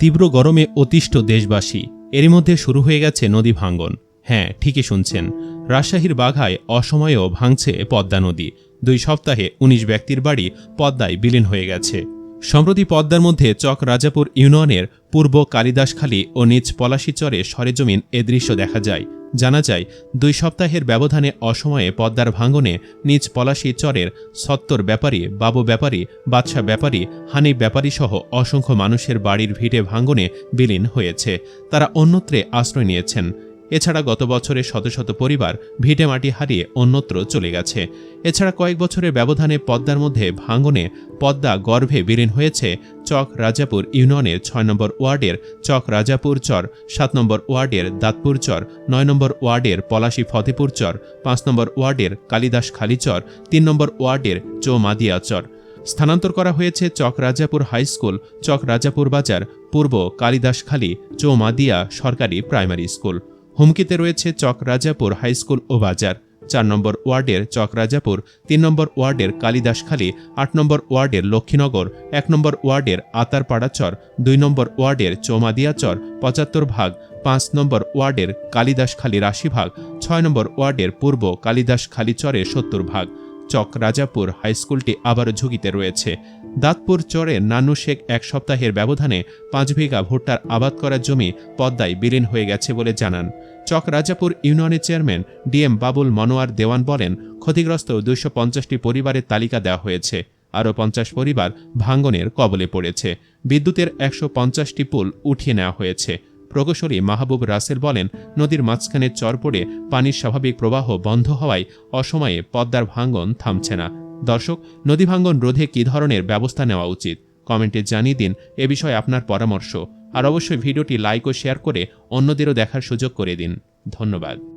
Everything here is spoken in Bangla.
তীব্র গরমে অতিষ্ঠ দেশবাসী। এরই মধ্যে শুরু হয়ে গেছে নদী ভাঙ্গন। হ্যাঁ ঠিকই শুনছেন। রাজশাহীর বাঘায় অসময়েও ভাঙছে পদ্মা নদী। দুই সপ্তাহে ১৯ ব্যক্তির বাড়ি পদ্মায় বিলীন হয়ে গেছে। সম্প্রতি পদ্মার মধ্যে চক রাজাপুর ইউনিয়নের পূর্ব কালিদাসখালী ও নিজ পলাশীচরে সরেজমিন এ দৃশ্য দেখা যায়। জানা যায়, দুই সপ্তাহের ব্যবধানে অসময়ে পদ্মার ভাঙনে নিজ পলাশী চরের সত্তর ব্যাপারী, বাবু ব্যাপারী বাদশা ব্যাপারী হানি ব্যাপারী সহ অসংখ্য মানুষের বাড়ির ভিটে ভাঙনে বিলীন হয়েছে। তারা অন্যত্রে আশ্রয় নিয়েছেন। এছাড়া গত বছরে শত শত পরিবার ভিটে মাটি হারিয়ে অন্যত্র চলে গেছে। এছাড়া কয়েক বছরের ব্যবধানে পদ্মার মধ্যে ভাঙনে পদ্মা গর্ভে বিলীন হয়েছে চক রাজাপুর ইউনিয়নের ছয় নম্বর ওয়ার্ডের চক রাজাপুর চর, সাত নম্বর ওয়ার্ডের দাঁতপুর চর, নয় নম্বর ওয়ার্ডের পলাশী ফতেপুর চর, পাঁচ নম্বর ওয়ার্ডের কালিদাস খালিচর তিন নম্বর ওয়ার্ডের চৌমাদিয়া চর। স্থানান্তর করা হয়েছে চক রাজাপুর হাই স্কুল, চক রাজাপুর বাজার, পূর্ব কালিদাসখালী, চৌমাদিয়া সরকারি প্রাইমারি স্কুল। হুমকিতে রয়েছে চক রাজাপুর হাই স্কুল ও বাজার, চার নম্বর ওয়ার্ডের চক রাজাপুর, তিন নম্বর ওয়ার্ডের কালিদাসখালী, আট নম্বর ওয়ার্ডের লক্ষ্মীনগর, এক নম্বর ওয়ার্ডের আতারপাড়া চর দুই নম্বর ওয়ার্ডের চৌমাদিয়া চর পঁচাত্তর ভাগ, পাঁচ নম্বর ওয়ার্ডের কালিদাসখালী রাশি ভাগ, ছয় নম্বর ওয়ার্ডের পূর্ব কালিদাসখালী চরে সত্তর ভাগ। চক রাজাপুর হাইস্কুলটি আবারও ঝুঁকিতে রয়েছে। দাঁতপুর চরে নানু শেখ এক সপ্তাহের ব্যবধানে পাঁচ বিঘা ভুট্টার আবাদ করার জমি পদ্মায় বিলীন হয়ে গেছে বলে জানান। চক রাজাপুর ইউনিয়নের চেয়ারম্যান ডিএম বাবুল মনোয়ার দেওয়ান বলেন, ক্ষতিগ্রস্ত দুইশো পঞ্চাশটি পরিবারের তালিকা দেওয়া হয়েছে। আরও পঞ্চাশ পরিবার ভাঙ্গনের কবলে পড়েছে। বিদ্যুতের একশো পঞ্চাশটি পুল উঠিয়ে নেওয়া হয়েছে। প্রকৌশলী মাহবুব রাসেল বলেন, নদীর মাঝখানে চর পড়ে পানির স্বাভাবিক প্রবাহ বন্ধ হওয়ায় অসময়ে পদ্মার ভাঙ্গন থামছে না। দর্শক নদী ভাঙ্গন রোধে কী ধরনের ব্যবস্থা নেওয়া উচিত? কমেন্টে জানিয়ে দিন এ বিষয়ে আপনার পরামর্শ। আর অবশ্যই ভিডিওটি লাইক ও শেয়ার করে অন্যদেরও দেখার সুযোগ করে দিন। ধন্যবাদ।